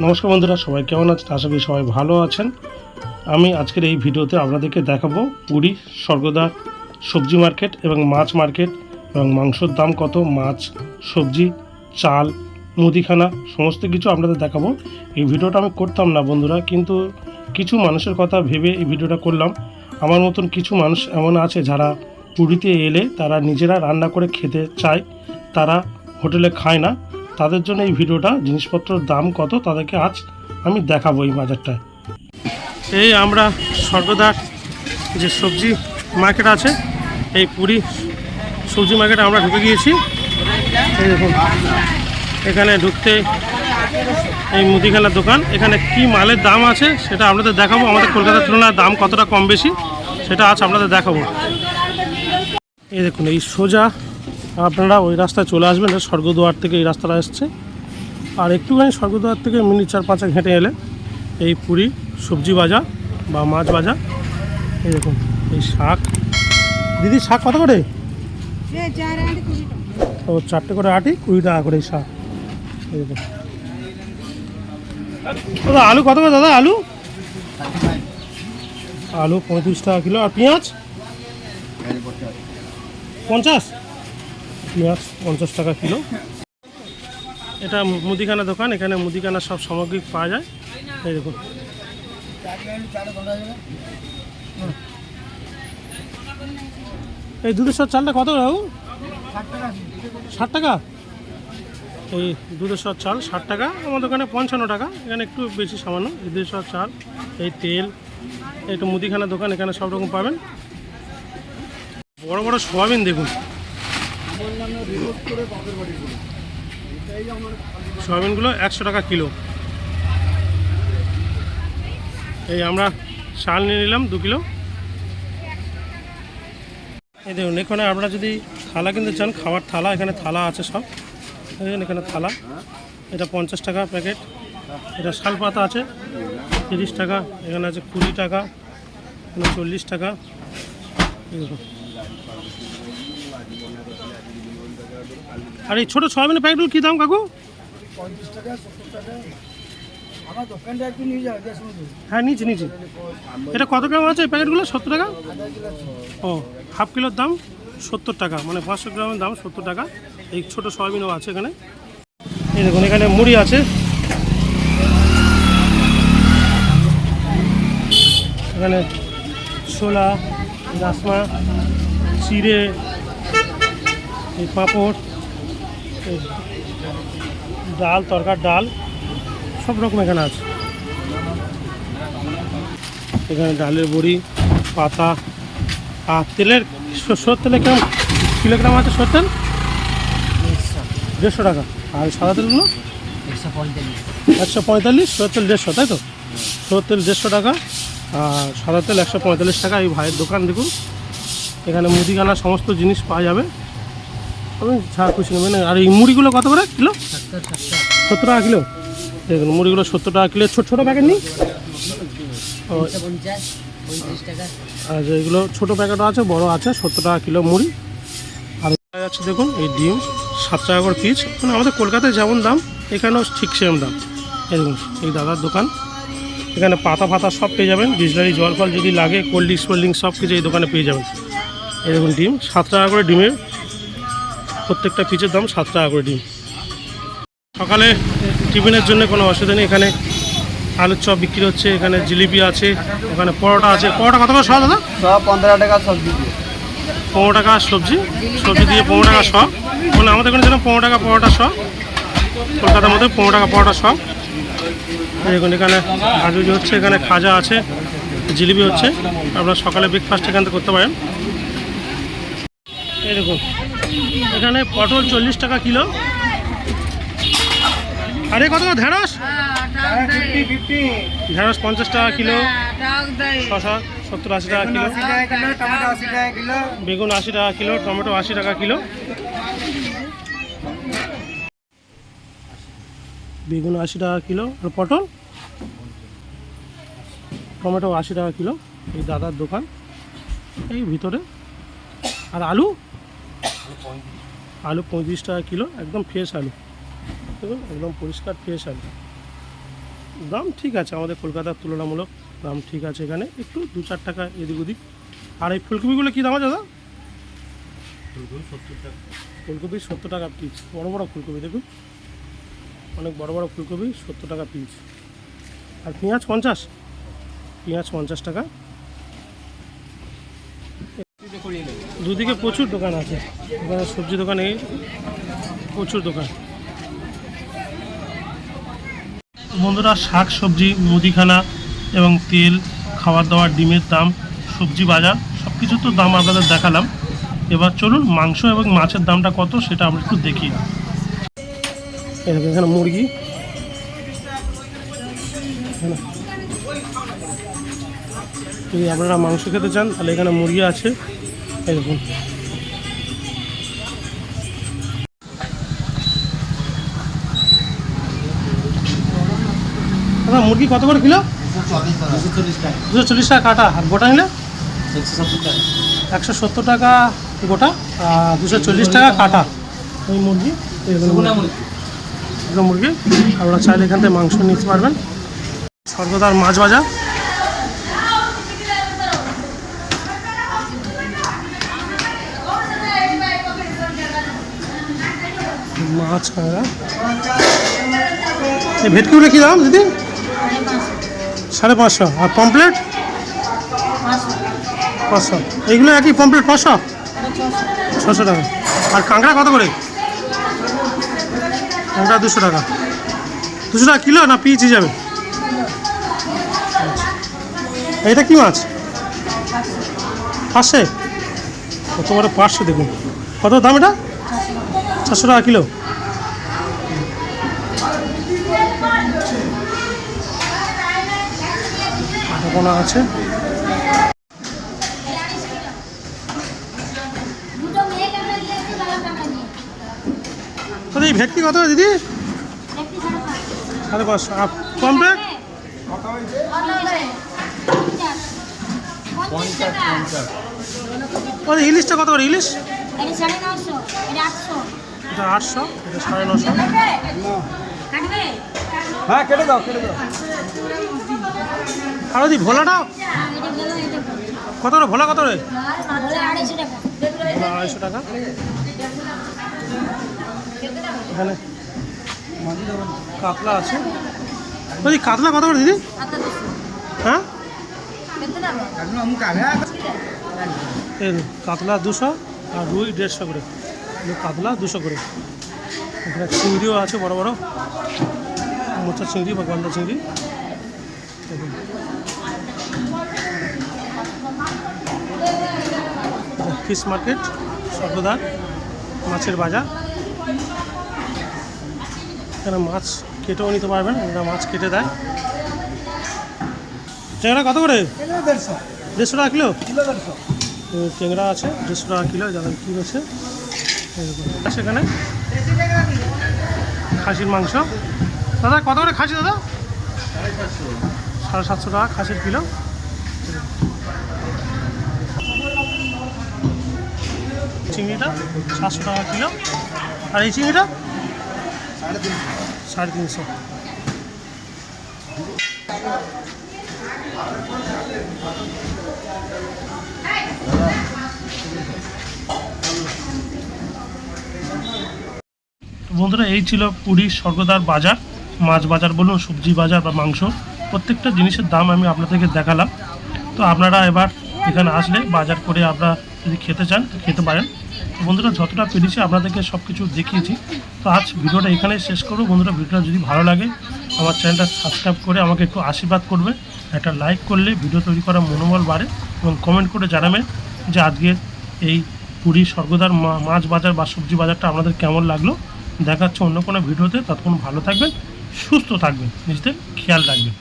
নমস্কার বন্ধুরা, সবাই কেমন আছেন? আশা করি সবাই ভালো আছেন। আমি আজকের এই ভিডিওতে আপনাদেরকে দেখাবো পুরী স্বর্গদার সবজি মার্কেট এবং মাছ মার্কেট এবং মাংসর দাম কত, মাছ, সবজি, চাল, মুদিখানা, সমস্ত কিছু আপনাদের দেখাবো। এই ভিডিওটা আমি করতাম না বন্ধুরা, কিন্তু কিছু মানুষের কথা ভেবে এই ভিডিওটা করলাম। আমার মতন কিছু মানুষ এমন আছে যারা পুরীতে এলে তারা নিজেরা রান্না করে খেতে চায়, তারা হোটেলে খায় না। তাদের জন্য এই ভিডিওটা জিনিসপত্রের দাম কত তাদেরকে আজ আমি দেখাবো এই বাজারটায়। এই আমরা স্বর্গদার যে সবজি মার্কেট আছে, এই পুরী সবজি মার্কেটে আমরা ঢুকে গিয়েছি। এই দেখুন, এখানে ঢুকতে এই মুদিখানার দোকান। এখানে কি মালের দাম আছে সেটা আপনাদের দেখাবো। আমাদের কলকাতার তুলনায় দাম কতটা কম বেশি সেটা আজ আপনাদের দেখাবো। এই দেখুন, এই সোজা আপনারা ওই রাস্তায় চলে আসবেন স্বর্গদুয়ার থেকে এই রাস্তাটা এসছে। আর একটুখানি স্বর্গদুয়ার থেকে মিনিট চার পাঁচ হেঁটে এলে এই পুরী, সবজি বাজার বা মাছ বাজার দেখুন এই শাক। দিদি, শাক কত করে? ও, চারটে করে আটি, কুড়ি টাকা করে এই শাক। দেখুন দাদা, আলু কত করে দাদা, আলু? আলু পঁয়ত্রিশ টাকা কিলো। আর পেঁয়াজ? পঞ্চাশ? পেঁয়াজ পঞ্চাশ টাকা কিলো। এটা মুদিখানা দোকান, এখানে মুদিখানা সব সামগ্রী পাওয়া যায়। এই দেখুন। এই দুধেশ্বর চালটা কত বাবু ষাট টাকা। এই দুধেশ্বর চাল ষাট টাকা, আমার দোকানে পঞ্চান্ন টাকা। এখানে একটু বেশি সামান্য। দুধেশ্বর চাল, এই তেল একটু মুদিখানা দোকান, এখানে সব রকম পাবেন। বড় বড় সোয়াবিন দেখুন। সোয়াবিনগুলো একশো টাকা কিলো। এই আমরা শাল নিয়ে নিলাম দু কিলো। এই দেখুন, এখানে আপনারা যদি থালা কিনতে চান খাবার থালা, এখানে থালা আছে সব। এখানে থালা। এটা পঞ্চাশ টাকা প্যাকেট। এটা শাল পাতা আছে, তিরিশ টাকা। এখানে আছে কুড়ি টাকা, এখানে চল্লিশ টাকা। আর এই ছোটো সয়াবিনের প্যাকেটগুলো কী দাম, কাকু? হ্যাঁ নিচে নিচে এটা কত গ্রাম আছে এই প্যাকেটগুলো? সত্তর টাকা। ও, হাফ কিলোর দাম সত্তর টাকা। মানে পাঁচশো গ্রামের দাম সত্তর টাকা। এই ছোটো সয়াবিনও আছে এখানে। এই দেখুন, এখানে মুড়ি আছে। এখানে ছোলা রাসমা চিড়ে এই পাঁপড়, এই ডাল, তরকার ডাল, সব রকম এখানে আছে। এখানে ডালের বড়ি, পাতা, আর তেলের সর্ষের তেলে কেমন? কিলোগ্রাম আছে সর্ষের তেল? দেড়শো টাকা। আর সাদা তেলগুলো? একশো পঁয়তাল্লিশ সর্ষের তেল দেড়শো, তাই তো? সর্ষের তেল দেড়শো টাকা, আর সাদা তেল একশো পঁয়তাল্লিশ টাকা। এই ভাইয়ের দোকান দেখুন। এখানে মুদিখানা সমস্ত জিনিস পাওয়া যাবে। আপনি খুশি নেবেন আর এই মুড়িগুলো কত করে? কিলো? সত্তর টাকা কিলো। দেখুন, মুড়িগুলো সত্তর টাকা কিলো। ছোটো ছোটো প্যাকেট নিই? আর যেগুলো ছোটো প্যাকেটও আছে, বড় আছে, সত্তর টাকা কিলো মুড়ি। আর যাচ্ছে দেখুন, এই ডিম, সাত টাকা করে পিস মানে আমাদের কলকাতায় যেমন দাম, এখানেও ঠিক সেম দাম। দেখুন, এই দাদার দোকান। এখানে পাতা ফাতা সব পেয়ে যাবেন। বিজলারি জল ফল যদি লাগে, কোল্ড ড্রিঙ্কস কোল্ড ড্রিঙ্কস সব কিছু এই দোকানে পেয়ে যাবেন। এরকম ডিম, সাত টাকা করে ডিমের প্রত্যেকটা পিচের দাম সাত টাকা করে ডিম। সকালে টিফিনের জন্য কোনো অসুবিধা নেই। এখানে আলুর চপ বিক্রি হচ্ছে এখানে জিলিপি আছে ওখানে পরোটা আছে। পরোটা কত করে সব দাদা? সব পনেরো টাকা সবজি পনেরো টাকা সবজি। সবজি দিয়ে পনেরো টাকা সব। মানে আমাদের এখানে যেন পনেরো টাকা পরোটা সব। কলকাতার মধ্যে পনেরো টাকা পরোটা সব। দেখুন এখানে ভাজুজি হচ্ছে এখানে খাজা আছে জিলিপি হচ্ছে। আপনারা সকালে ব্রেকফাস্ট এখান থেকে করতে পারেন। এই দেখুন এখানে পটল চল্লিশ টাকা কিলো। আরে কত ঢেঁড়স? ঢেঁড়স পঞ্চাশ টাকা কিলো। শশা সত্তর আশি টাকা কিলো। বেগুন আশি টাকা কিলো, টমেটো আশি টাকা কিলো। বেগুন আশি টাকা কিলো। আর পটল? টমেটো আশি টাকা কিলো। এই দাদার দোকান। এই ভিতরে। আর আলু? আলু পঁয়ত্রিশ টাকা কিলো একদম ফ্রেশ আলু। দেখুন একদম পরিষ্কার ফ্রেশ আলু। দাম ঠিক আছে আমাদের কলকাতার তুলনামূলক দাম ঠিক আছে এখানে। একটু দু চার টাকা এদিক ওদিক। আর এই ফুলকপিগুলো কী দাম আছে দাদা? ফুলকপি সত্তর টাকা। পিস বড় বড় ফুলকপি দেখুন। অনেক বড় বড় ফুলকপি সত্তর টাকা পিস আর পেঁয়াজ পঞ্চাশ? পেঁয়াজ পঞ্চাশ টাকা। দুদিকে প্রচুর দোকান আছে। এখানে সবজি দোকানে প্রচুর দোকান। বন্ধুরা, শাক, সবজি, মুদিখানা এবং তেল, খাবার দাবার, ডিমের দাম, সবজি বাজার সব কিছুর তো দাম আপনাদের দেখালাম। এবার চলুন মাংস এবং মাছের দামটা কত সেটা আমরা একটু দেখি। এখানে মুরগি। যদি আপনারা মাংস খেতে চান, তাহলে এখানে মুরগি আছে। এরকম। দাদা মুরগি কত করে কিলো? দুশো চল্লিশ টাকা কাটা। আর গোটা নিলে? একশো সত্তর টাকা গোটা আর দুশো চল্লিশ টাকা কাটা। ওই মুরগি মুরগি। আপনারা চাইলে এখান থেকে মাংস নিতে পারবেন। সর্বদার মাছ ভাজা। মাছ কাঁকড়া এই ভেটকিগুলো কী দাম দিদি? সাড়ে পাঁচশো। আর পমপ্লেট পাঁচশো। এইগুলো একই পমপ্লেট পাঁচশো? ছশো টাকা। আর কাঁকড়া কত করে? কাঁকড়া দুশো টাকা। দুশো টাকা কিলো না পিস হিসাবে? আচ্ছা। এটা কি মাছ? পাঁচশো? কত বড় পাঁচশো দেখুন। কত দাম এটা? চারশো টাকা কিলো? পোনা আছে। এই ভেটকি কত দিদি? সাড়ে পাঁচ সাড়ে পাঁচশো আর ওই ইলিশটা কত করে ইলিশ? সাড়ে নশো এটা আটশো। এটা আটশো এটা সাড়ে নশো। কাটবে? হ্যাঁ কেটে দাও কেটে দাও। আর ওই ভোলাটা। কত করে ভোলা কত করে বলে আড়াইশো টাকা। আড়াইশো টাকা এখানে। কাতলা আছে। ওই কাতলা কত করে দিদি? হ্যাঁ? কাতলা দুশো। আর রুই দেড়শো করে। কাতলা দুশো করে। এখানে চিংড়িও আছে বড় বড়। মোচা চিংড়ি বা গন্ধা চিংড়ি। ফিশ মার্কেট সর্বদা মাছের বাজার। এখানে মাছ কেটেও নিতে পারবেন এরা মাছ কেটে দেয়। ট্যাংরা কত করে? দেড়শো। দেড়শো টাকা কিলো? কিলো দেড়শো। ট্যাংরা আছে দেড়শো টাকা কিলো যারা কি আছে সেখানে খাসির মাংস। দাদা, কত করে খাসি, দাদা? সাড়ে সাতশো টাকা খাসির কিলো। চিংড়িটা সাতশো টাকা কিলো। আর এই চিংড়িটা? সাড়ে তিনশো সাড়ে তিনশো। বন্ধুরা, এই ছিল পুরী স্বর্গদার বাজার, মাছ বাজার বলুন, সবজি বাজার বা মাংস। প্রত্যেকটা জিনিসের দাম আমি আপনাদেরকে দেখালাম। তো আপনারা এবার এখানে আসলে বাজার করে আপনারা যদি খেতে চান, খেতে পারেন। বন্ধুরা, যতটা পেরেছি আপনাদেরকে সব কিছু দেখিয়েছি। তো আজ ভিডিওটা এখানেই শেষ করব। বন্ধুরা, ভিডিওটা যদি ভালো লাগে আমার চ্যানেলটা সাবস্ক্রাইব করে আমাকে একটু আশীর্বাদ করবে। একটা লাইক করলে ভিডিও তৈরি করার মনোবল বাড়ে এবং কমেন্ট করে জানাবেন যে আজকের এই পুরী স্বর্গদার মাছ বাজার বা সবজি বাজারটা আপনাদের কেমন লাগল। দেখাচ্ছে অন্য কোনো ভিডিওতে ততক্ষণ ভালো থাকবেন, সুস্থ থাকবেন। নিজেদের খেয়াল রাখবেন।